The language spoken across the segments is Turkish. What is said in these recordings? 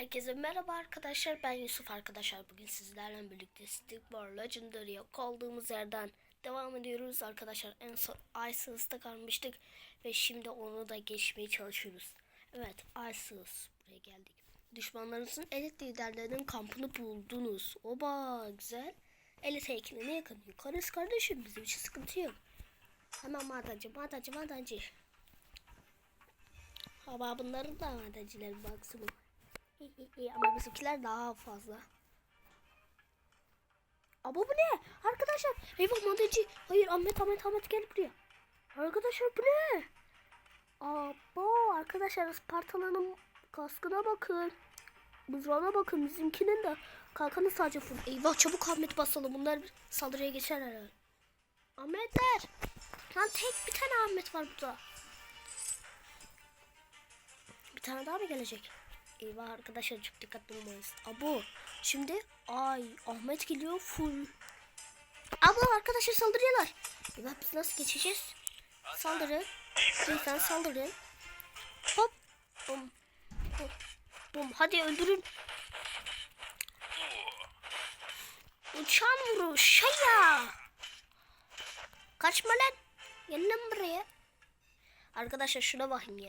Herkese merhaba arkadaşlar. Ben Yusuf arkadaşlar. Bugün sizlerle birlikte Stickbar Legendary'e kaldığımız yerden devam ediyoruz arkadaşlar. En son Ice'da kalmıştık ve şimdi onu da geçmeye çalışıyoruz. Evet, Ice'ız. Buraya geldik. Düşmanlarınızın elit liderlerinin kampını buldunuz. Oba güzel. Elit heykeline yakın. Yukarısı kardeşim. Bizim için sıkıntı yok. Hemen madencı, madencı, madencı. Ama bunların da madencileri maksimum. Ama bizimkiler daha fazla. Ama bu ne? Arkadaşlar eyvah madenci. Hayır Ahmet Ahmet Ahmet gel buraya. Arkadaşlar bu ne? Abo arkadaşlar Spartalı'nın kaskına bakın. Mızrağına bakın bizimkinin de kalkanı sadece full. Eyvah çabuk Ahmet basalım bunlar saldırıya geçer herhalde. Ahmetler. Lan tek bir tane Ahmet var burada. Bir tane daha mı gelecek? Eyvah arkadaşlar çok dikkatli olmalıyız. Abo şimdi ay Ahmet geliyor full. Abo arkadaşlar saldırıyorlar. Eyvah biz nasıl geçeceğiz? Saldırı. Lütfen saldırın. Hop. Bum. Bum. Bum. Hadi öldürün. Uçan vuruş. Şaya. Kaçma lan. Gel lan buraya. Arkadaşlar şuna bakın ya.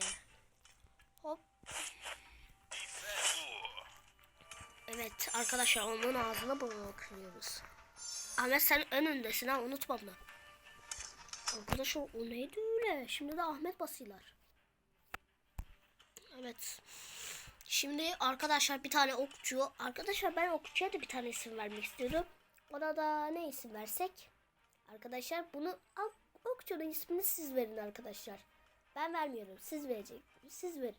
Evet arkadaşlar onun ağzına bakıyoruz. Ahmet sen önündesin ha unutma bunu. Arkadaşlar o neydi öyle? Şimdi de Ahmet basıyorlar. Evet. Şimdi arkadaşlar bir tane okçu. Arkadaşlar ben okçuya da bir tane isim vermek istiyorum. Ona da ne isim versek? Arkadaşlar bunu ok- okçunun ismini siz verin arkadaşlar. Ben vermiyorum. Siz verecek. Siz verin.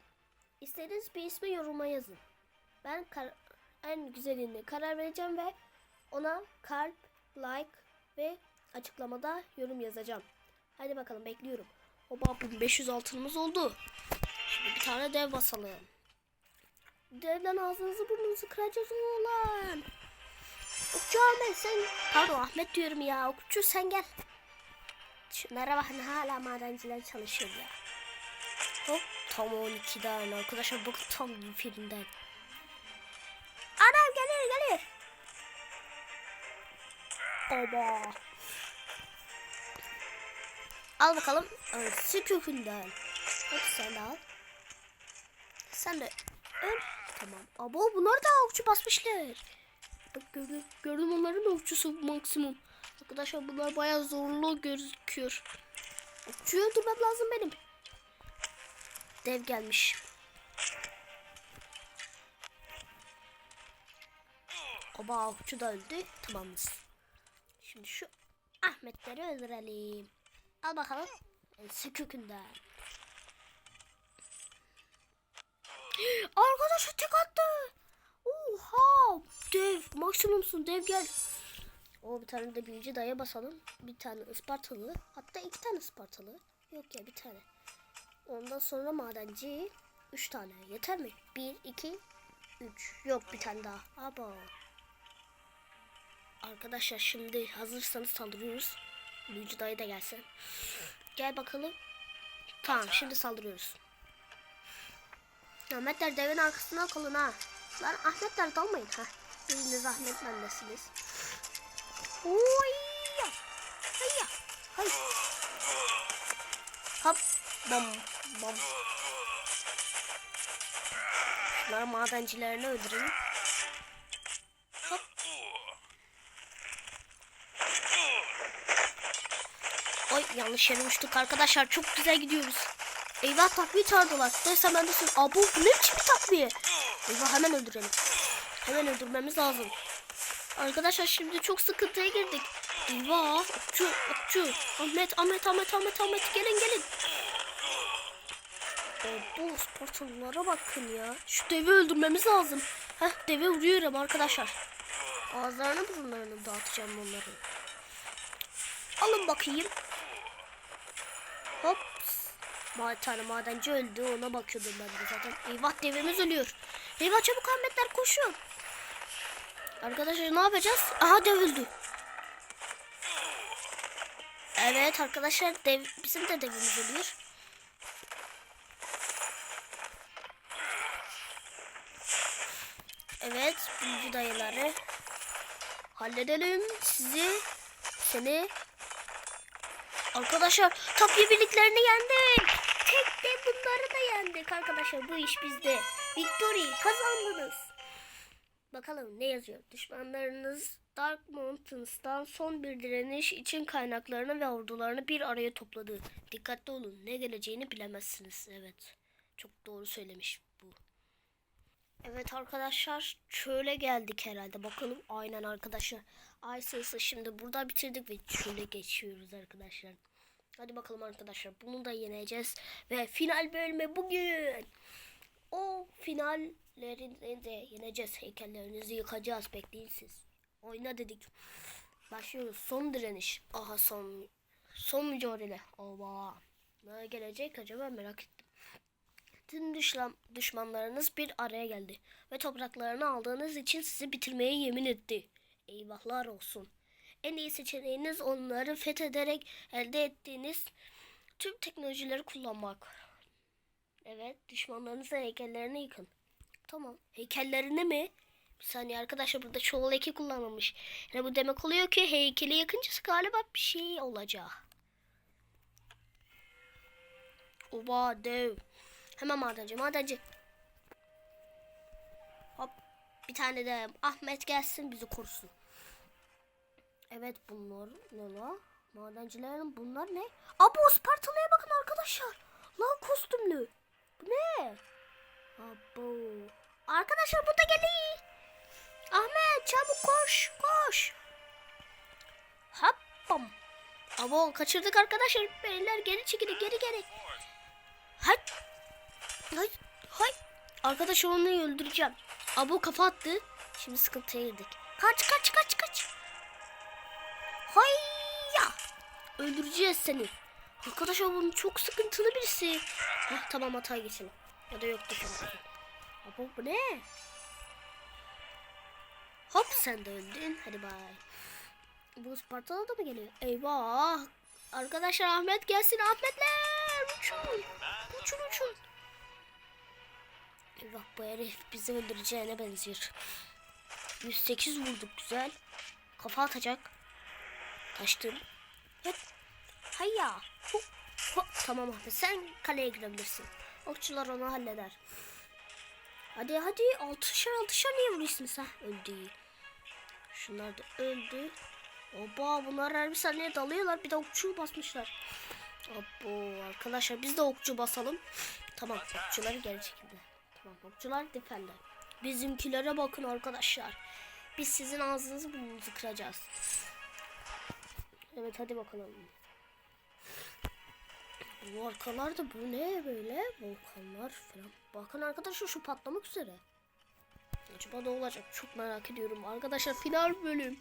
İstediğiniz bir ismi yoruma yazın. Ben kar- en güzelini karar vereceğim ve ona kalp, like ve açıklamada yorum yazacağım. Hadi bakalım bekliyorum. Oba 1500 altınımız oldu. Şimdi bir tane dev basalım. Devden ağzınızı burnunuzu kıracağız ulan. Okçu Ahmet sen pardon Ahmet diyorum ya okçu sen gel. Şunlara bakın hala madenciler çalışıyor ya. Hop tam 12'den arkadaşlar bakın tam filmden. Oba. Al bakalım. Su kökünden. Sen de al. Sen de öl. Tamam. Abo bunlar da okçu basmışlar. Bak gördüm, gördüm onların okçusu maksimum. Arkadaşlar bunlar bayağı zorlu gözüküyor. Okçuyu öldürmem lazım benim. Dev gelmiş. Oba okçu da öldü. Tamamız. Şimdi şu Ahmetleri öldürelim. Al bakalım. Ense kökünden. Arkadaşlar tek attı. Oha. Dev. Maksimumsun dev gel. O bir tane de büyücü daya basalım. Bir tane Ispartalı. Hatta iki tane Ispartalı. Yok ya bir tane. Ondan sonra madenci. Üç tane. Yeter mi? Bir, iki, üç. Yok bir tane daha. Aba. Arkadaşlar şimdi hazırsanız saldırıyoruz. Büyücü dayı da gelsin. Gel bakalım. Tamam şimdi saldırıyoruz. Ahmetler devin arkasına kalın ha. Lan Ahmetler dalmayın ha. Biriniz Ahmet bendesiniz. Oy ya. Hayya. Hay. Hop. Bam. Bam. Şunları madencilerini öldürelim. Yanlış yere uçtuk arkadaşlar. Çok güzel gidiyoruz. Eyvah takviye çağırdılar. Neyse ben de söyleyeyim. Abo bu ne biçim bir takviye? Eyvah hemen öldürelim. Hemen öldürmemiz lazım. Arkadaşlar şimdi çok sıkıntıya girdik. Eyvah okçu okçu. Ahmet Ahmet Ahmet Ahmet Ahmet gelin gelin. Abo Spartalılara bakın ya. Şu devi öldürmemiz lazım. Heh deve vuruyorum arkadaşlar. Ağızlarını burunlarını dağıtacağım onların. Alın bakayım. Hop. Bir tane madenci öldü. Ona bakıyordum ben de zaten. Eyvah devemiz ölüyor. Eyvah çabuk Ahmetler koşun. Arkadaşlar ne yapacağız? Aha dev öldü. Evet arkadaşlar dev, bizim de devimiz ölüyor. Evet büyücü dayıları. Halledelim sizi. Seni. Arkadaşlar tapya birliklerini yendik. Tek de bunları da yendik arkadaşlar. Bu iş bizde. Victory kazandınız. Bakalım ne yazıyor? Düşmanlarınız Dark Mountains'tan son bir direniş için kaynaklarını ve ordularını bir araya topladı. Dikkatli olun. Ne geleceğini bilemezsiniz. Evet. Çok doğru söylemiş. Evet arkadaşlar şöyle geldik herhalde. Bakalım aynen arkadaşlar. Ay sayısı şimdi burada bitirdik ve şöyle geçiyoruz arkadaşlar. Hadi bakalım arkadaşlar bunu da yeneceğiz. Ve final bölümü bugün. O finallerini de yeneceğiz. Heykellerinizi yıkacağız. Bekleyin siz. Oyna dedik. Başlıyoruz. Son direniş. Aha son son mücadele. Oba. Ne gelecek acaba merak ettim. Düşman, düşmanlarınız bir araya geldi ve topraklarını aldığınız için sizi bitirmeye yemin etti. Eyvahlar olsun. En iyi seçeneğiniz onları fethederek elde ettiğiniz tüm teknolojileri kullanmak. Evet, düşmanlarınızın heykellerini yıkın. Tamam. Heykellerini mi? Bir saniye arkadaşlar burada çoğul eki kullanılmış. Yani bu demek oluyor ki heykeli yakınca galiba bir şey olacak. Oba dev. Hemen madenci madenci. Hop bir tane de Ahmet gelsin bizi korusun. Evet bunlar ne la? Madencilerin bunlar ne? Abo Spartalı'ya bakın arkadaşlar. Lan kostümlü. Bu ne? Abo. Arkadaşlar bu da. Ahmet çabuk koş koş. Hoppam. Abo kaçırdık arkadaşlar. Beyler geri çekilin geri geri. Hay. Hay. Hay. Arkadaş onu öldüreceğim. Abo kafa attı. Şimdi sıkıntıya girdik. Kaç kaç kaç kaç. Hayya. Öldüreceğiz seni. Arkadaşlar bunun çok sıkıntılı birisi. Hah tamam hata geçelim. Ya da yoktu falan. Abo bu ne? Hop sen de öldün. Hadi bay. Bu Spartalı da mı geliyor? Eyvah. Arkadaşlar Ahmet gelsin. Ahmetler. Uçun. Uçun uçun. Eyvah bu herif bizi öldüreceğine benziyor. 108 vurduk güzel. Kafa atacak. Taştım. Hep. Hayya. Hu. Hu. Tamam Ahmet sen kaleye girebilirsin. Okçular onu halleder. Hadi hadi altışar altışar niye vuruyorsun sen? Öldü. Şunlar da öldü. Oba bunlar her bir saniye dalıyorlar. Bir de okçu basmışlar. Abo arkadaşlar biz de okçu basalım. Tamam okçuları geri çekildi. Tamam okçular defende. Bizimkilere bakın arkadaşlar. Biz sizin ağzınızı burnunuzu kıracağız. Evet hadi bakalım. Bu arkalarda bu ne böyle? Volkanlar falan. Bakın arkadaşlar şu patlamak üzere. Acaba ne olacak? Çok merak ediyorum. Arkadaşlar final bölüm.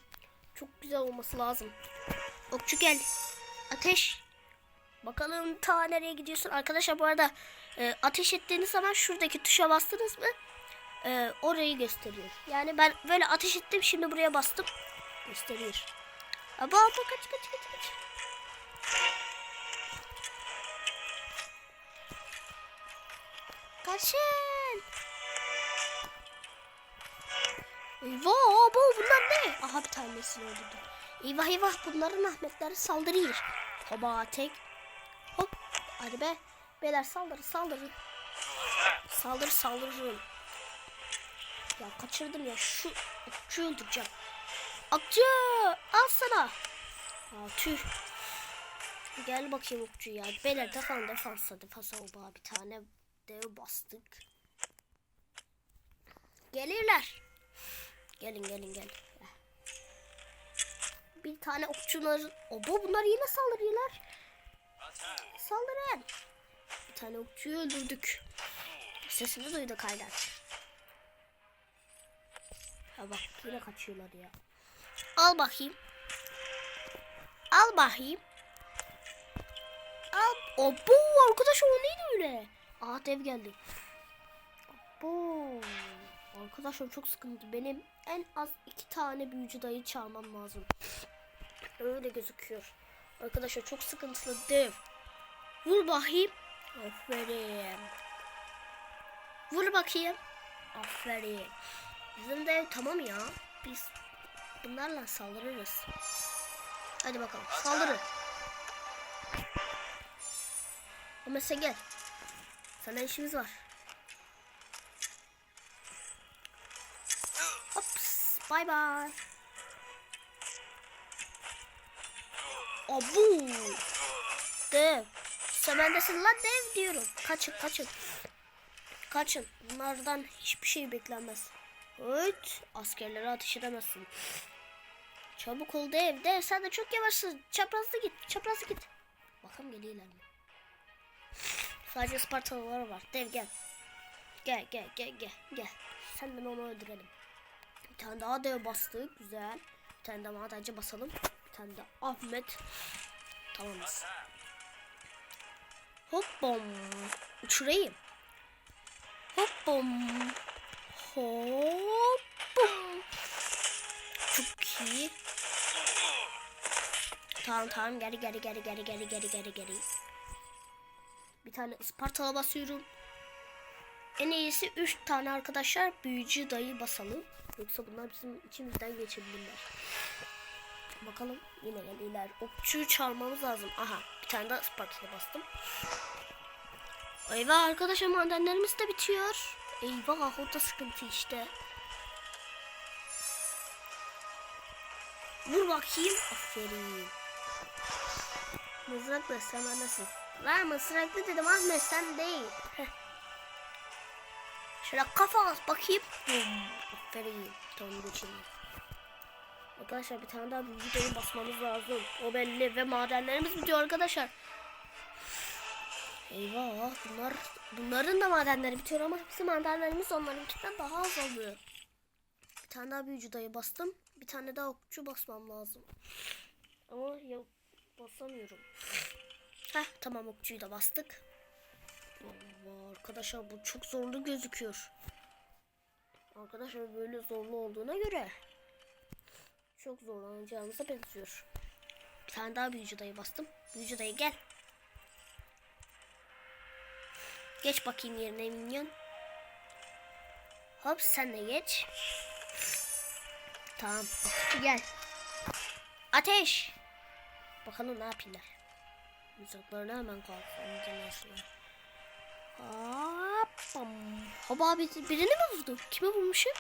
Çok güzel olması lazım. Okçu gel. Ateş. Bakalım ta nereye gidiyorsun? Arkadaşlar bu arada e, ateş ettiğiniz zaman şuradaki tuşa bastınız mı? E, orayı gösteriyor. Yani ben böyle ateş ettim şimdi buraya bastım. Gösteriyor. Aba aba kaç kaç kaç kaç. Kaçın. Eyvah bu bunlar ne? Aha bir tanesini öldürdüm. Eyvah eyvah bunların Ahmetleri saldırıyor. Hoba tek. Hop. Hadi be. Beyler saldırın saldırın. Saldır saldırırım. Ya kaçırdım ya şu okçuyu öldüreceğim. Akçı al sana. Aa, tüh. Gel bakayım okçu ya. Beyler defan defansa defansa oba bir tane dev bastık. Gelirler. Gelin gelin gelin. Bir tane okçular. Obo bunlar yine saldırıyorlar. Saldırın. Tane okçuyu öldürdük. Sesini duyduk hala. Ha bak yine kaçıyorlar ya. Al bakayım. Al bakayım. Al. Obo arkadaş o neydi öyle? Aa dev geldi. Obo. Arkadaşlar çok sıkıntı. Benim en az iki tane büyücü dayı çağırmam lazım. Öyle gözüküyor. Arkadaşlar çok sıkıntılı dev. Vur bakayım. Aferin. Vur bakayım. Aferin. Bizim de tamam ya. Biz bunlarla saldırırız. Hadi bakalım saldırın. Ama sen gel. Sana işimiz var. Hops. Bye bye. Abu. Dev. Sen bendesin lan dev diyorum. Kaçın kaçın. Kaçın. Bunlardan hiçbir şey beklenmez. Evet. Askerlere ateş edemezsin. Çabuk ol dev. Dev sen de çok yavaşsın. Çaprazlı git. Çaprazlı git. Bakalım geliyorlar mı? Sadece Spartalılar var. Dev gel. Gel gel gel gel gel. Sen de onu öldürelim. Bir tane daha dev bastık. Güzel. Bir tane de madenci basalım. Bir tane de Ahmet. Tamamız. Hop bom. Uçurayım. Hop bom. Hop bom. Çok iyi. Tamam tamam geri geri geri geri geri geri geri geri. Bir tane Ispartalı basıyorum. En iyisi 3 tane arkadaşlar büyücü dayı basalım. Yoksa bunlar bizim içimizden geçebilirler. Bakalım yine geliyorlar. Okçuyu çağırmamız lazım. Aha bir tane daha Ispartalı bastım. Eyvah arkadaşlar madenlerimiz de bitiyor. Eyvah o da sıkıntı işte. Vur bakayım. Aferin. Mızrakla sen anasın. Lan mızraklı dedim Ahmet sen değil. Heh. Şöyle kafa bakayım. Aferin. Tamam geçelim. Arkadaşlar bir tane daha bir videoyu basmamız lazım. O belli ve madenlerimiz bitiyor arkadaşlar. Eyvah bunlar bunların da madenleri bitiyor ama bizim madenlerimiz onlarınkinden daha az oluyor. Bir tane daha büyücü dayı bastım. Bir tane daha okçu basmam lazım. Ama yok basamıyorum. Heh tamam okçuyu da bastık. Allah arkadaşlar bu çok zorlu gözüküyor. Arkadaşlar böyle zorlu olduğuna göre çok zorlanacağımıza benziyor. Bir tane daha büyücü dayı bastım. Büyücü dayı gel. Geç bakayım yerine minyon. Hop sen de geç. Tamam. Gel. Ateş. Bakalım ne yapıyorlar. Mızraklarını hemen kalksın. Hop. Hop abi birini mi vurdum? Kime vurmuşum?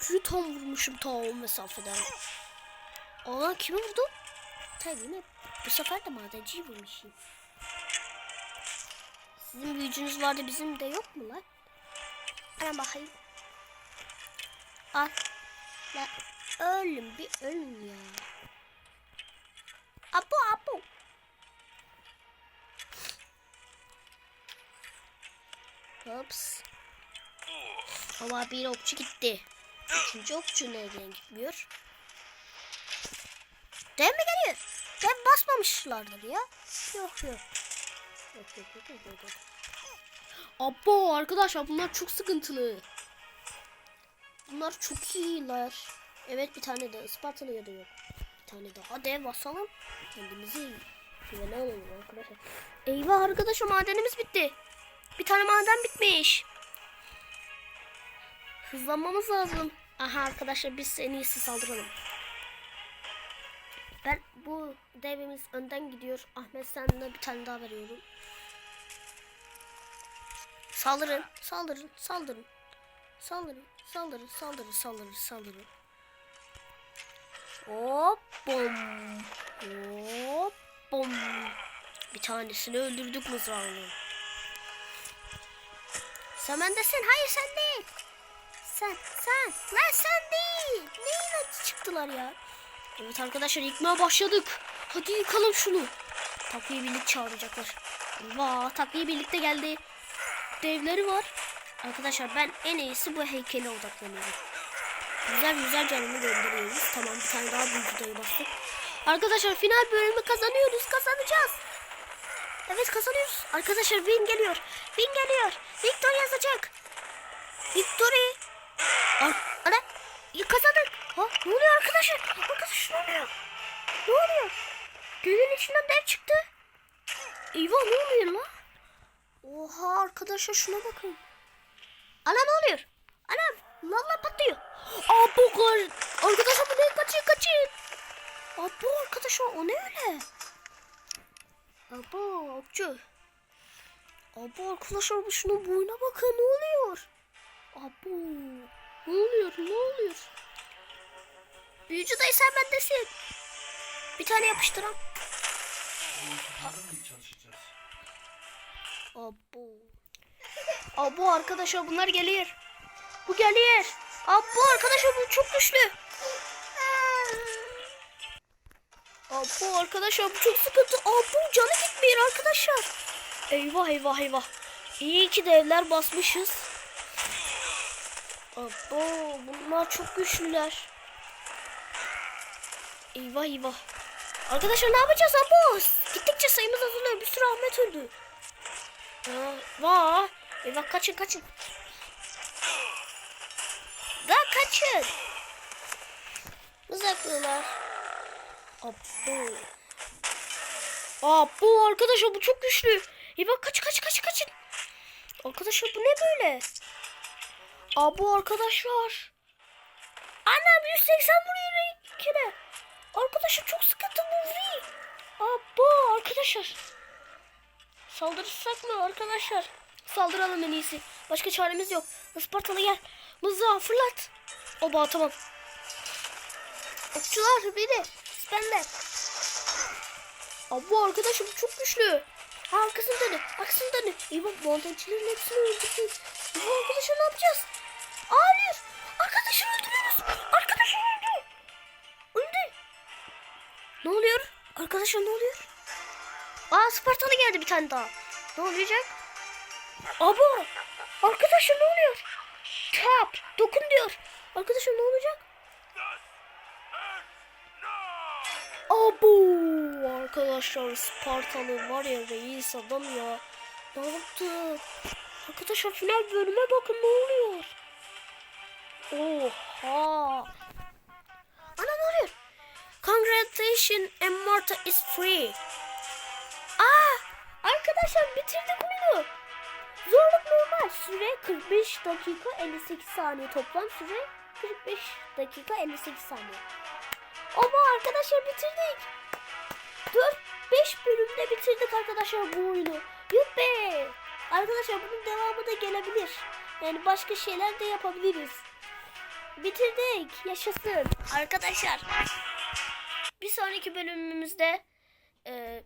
Şunu tam vurmuşum ta o mesafeden. Aa kime vurdum? Tabii mi? Bu sefer de madenciyi vurmuşum. Sizin büyücünüz vardı bizim de yok mu lan? Ana bakayım. Al. La ölüm bir ölüm ya. Apo apo. Hops. Ama bir okçu gitti. İkinci okçu nereden gitmiyor? Dev mi geliyor? Dev basmamışlardır ya. Yok yok. Yok yok yok yok yok. Abo arkadaşlar bunlar çok sıkıntılı. Bunlar çok iyiler. Evet bir tane de Ispartalı ya da yok. Bir tane daha dev basalım. Kendimizi güvene alalım arkadaşlar. Eyvah arkadaşlar madenimiz bitti. Bir tane maden bitmiş. Hızlanmamız lazım. Aha arkadaşlar biz en iyisi saldıralım. Ben bu devimiz önden gidiyor. Ahmet senle bir tane daha veriyorum. Saldırın, saldırın, saldırın. Saldırın, saldırın, saldırın, saldırın, saldırın. Hop bom. Hop bom. Bir tanesini öldürdük mızrağını. Sen bendesin. Hayır sen değil. Sen, sen. Lan sen değil. Neyin çıktılar ya? Evet arkadaşlar yıkmaya başladık. Hadi yıkalım şunu. Takviye birlik çağıracaklar. Vaa takviye birlikte geldi. Devleri var. Arkadaşlar ben en iyisi bu heykele odaklanıyorum. Güzel güzel canını gönderiyoruz. Tamam bir tane daha büyücü dayı bastık. Arkadaşlar final bölümü kazanıyoruz. Kazanacağız. Evet kazanıyoruz. Arkadaşlar win geliyor. Win geliyor. Victory yazacak. Victory. Ana. Ya kazandık. Ha ne oluyor arkadaşlar? Arkadaşlar ne oluyor? Ne oluyor? Gölün içinden dev çıktı. Eyvah ne oluyor lan? Oha arkadaşlar şuna bakın. Ana ne oluyor? Anam lalla patlıyor. Abo kar. Arkadaşlar bu ne? Kaçın kaçın. Abo arkadaşlar o ne öyle? Abo okçu. Abo arkadaşlar bu şunun boyuna bakın ne oluyor? Abo. Ne oluyor ne oluyor? Büyücü dayı sen bendesin. Bir tane çalışacağız? Abo. Abo arkadaşlar bunlar geliyor. Bu geliyor. Abo arkadaşlar bu çok güçlü. Abo arkadaşlar bu çok sıkıntı. Abo canı gitmiyor arkadaşlar. Eyvah eyvah eyvah. İyi ki de evler basmışız. Abo bunlar çok güçlüler. Eyvah eyvah. Arkadaşlar ne yapacağız Abo? Gittikçe sayımız azalıyor. Bir sürü Ahmet öldü. Vaa. Eyvah kaçın kaçın. Da kaçın. Uzaklılar. Abo. Abo arkadaşlar bu çok güçlü. Eyvah kaç kaç kaç kaçın. Arkadaşlar bu ne böyle? Abo arkadaşlar. Anam 180 vuruyor ilk kere. Arkadaşlar çok sıkıntı bu vuruyor. Abo arkadaşlar. Saldırırsak mı arkadaşlar? Saldıralım en iyisi. Başka çaremiz yok. Ispartalı gel. Mızrağı fırlat. Oba tamam. Okçular biri. Bende. Abi bu arkadaşım çok güçlü. Ha, arkasını dönü. Arkasını dönü. Eyvah montancıların hepsini öldürdük. Arkadaşlar ne oluyor? Aa Spartalı geldi bir tane daha. Ne olacak? Abo! Arkadaşlar ne oluyor? Tap! Dokun diyor. Arkadaşlar ne olacak? Abo! Arkadaşlar Spartalı var ya reis adam ya. Ne yaptı? Arkadaşlar final bölüme bakın ne oluyor? Oha! Congratulations, Immortal is free. Aa! Arkadaşlar bitirdik oyunu. Zorluk normal. Süre 45 dakika 58 saniye. Toplam süre 45 dakika 58 saniye. Ama arkadaşlar bitirdik. 4-5 bölümde bitirdik arkadaşlar bu oyunu. Yuppie. Arkadaşlar bunun devamı da gelebilir. Yani başka şeyler de yapabiliriz. Bitirdik. Yaşasın. Arkadaşlar. Bir sonraki bölümümüzde e,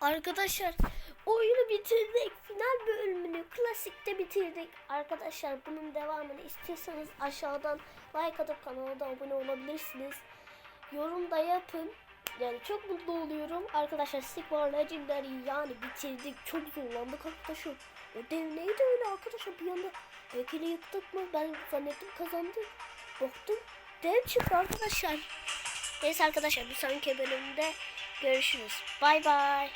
Arkadaşlar oyunu bitirdik. Final bölümünü klasikte bitirdik. Arkadaşlar bunun devamını istiyorsanız aşağıdan like atıp kanala abone olabilirsiniz. Yorum da yapın. Yani çok mutlu oluyorum. Arkadaşlar Sigmar Legendary yani bitirdik. Çok zorlandık arkadaşlar. O dev neydi öyle arkadaşlar bir anda heykeli yıktık mı? Ben zannettim kazandık. Baktım dev çıktı arkadaşlar. Neyse arkadaşlar bir sonraki bölümde görüşürüz. Bay bay.